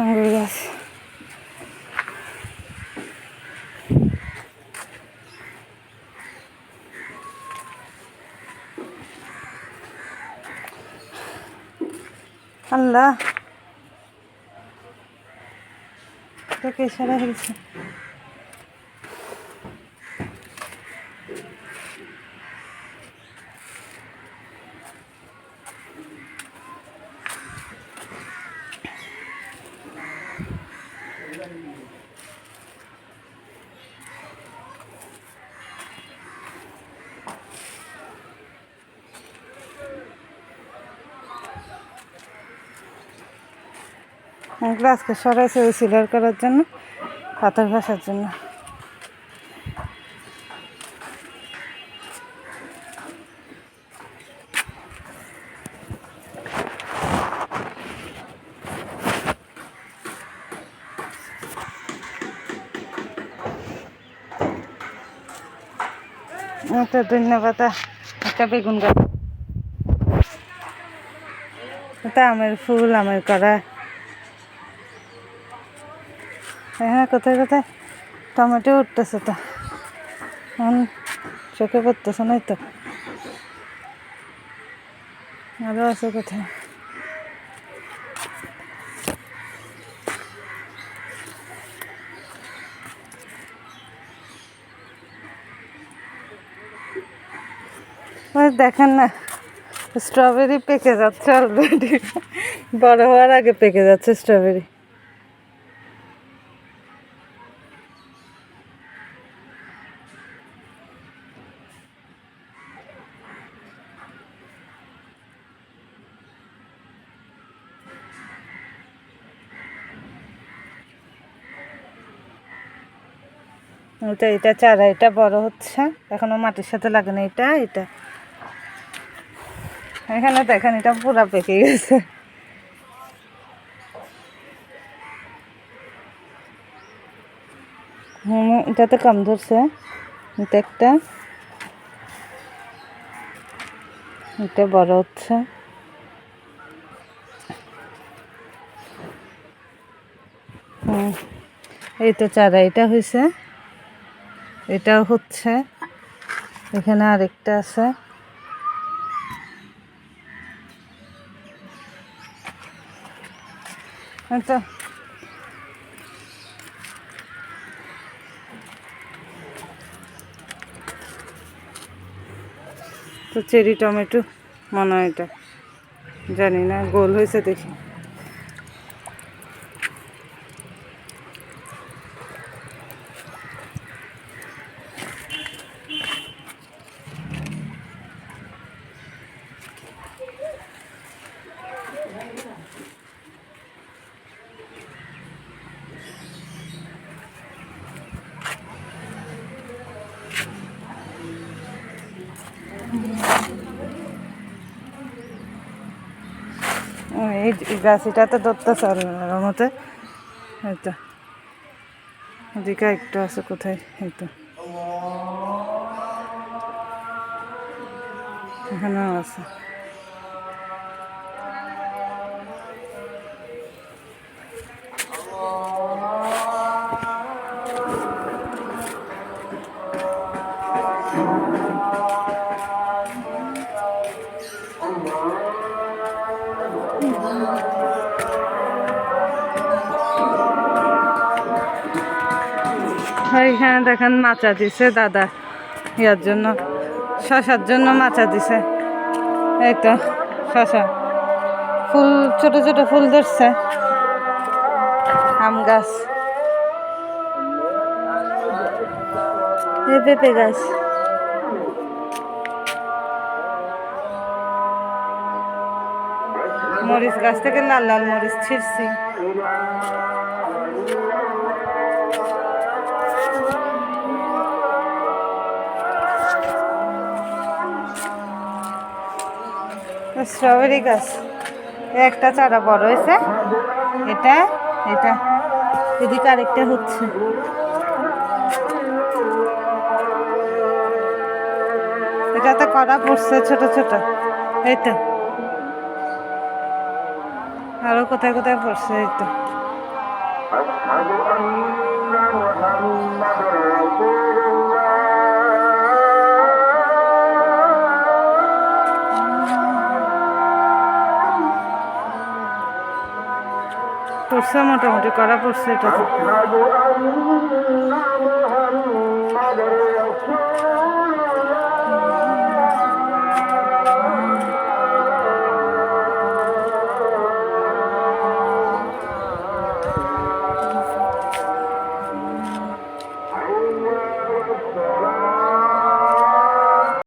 আঙ্গুর গাছ আল্লাহ। তোকে সারা হয়েছে এগুলো আজকে সরাইছে সিলার করার জন্য পাথর ঘাসার জন্য। ধন্যবাদ একটা বেগুন গাছ। এটা আমের ফুল, আমের করা হ্যাঁ কোথায় কোথায়? টমেটো উঠতেছে তো। এখন চোখে পড়তেছে নাই তো। আরও আছে কোথায়? দেখেন না স্ট্রবেরি পেকে যাচ্ছে অলরেডি বড় হওয়ার আগে পেকে যাচ্ছে স্ট্রবেরি এটা এটা চারা, এটা বড় হচ্ছে। এখনও মাটির সাথে লাগে না, এটা এটা। এখানে দেখেন এটা পুরা পেকে গেছে। হুম, এটাতে কাম ধরছে। এটা একটা। এটা বড় হচ্ছে। হুম, এই তো চারা, এটা হয়েছে এটাও হচ্ছে। এখানে আরেকটা আছে। আচ্ছা। তো চেরি টমেটো মনে হয় এটা। জানি না গোল হয়েছে দেখি। এই এই গাছিটাতে ধরতেছে আল্লাহর মতে। এইতো ওদিকে একটু আছে কোথায়? এইতো এখানেও আছে। এখানে দেখেন মাচা দিছে দাদা। ইয়ার জন্য, শশার জন্য মাচা দিছে। এই তো, শশা। ফুল, ছোট ছোট ফুল ধরছে। আম গাছ। পেঁপে গাছ। মরিচ গাছ থেকে লাল লাল মরিচ ছিঁড়ছি। স্ট্রবেরি গাছ এ একটা চারা বড় হয়েছে এটা এটা এদিকে আরেকটা হচ্ছে এটাতে কড়া পড়ছে ছোট ছোট এই তো আরো কোথায় কোথায় পড়ছে এই তো أشهد أن محمد رسول পড়ছে মোটামুটি করা পড়ছে এটা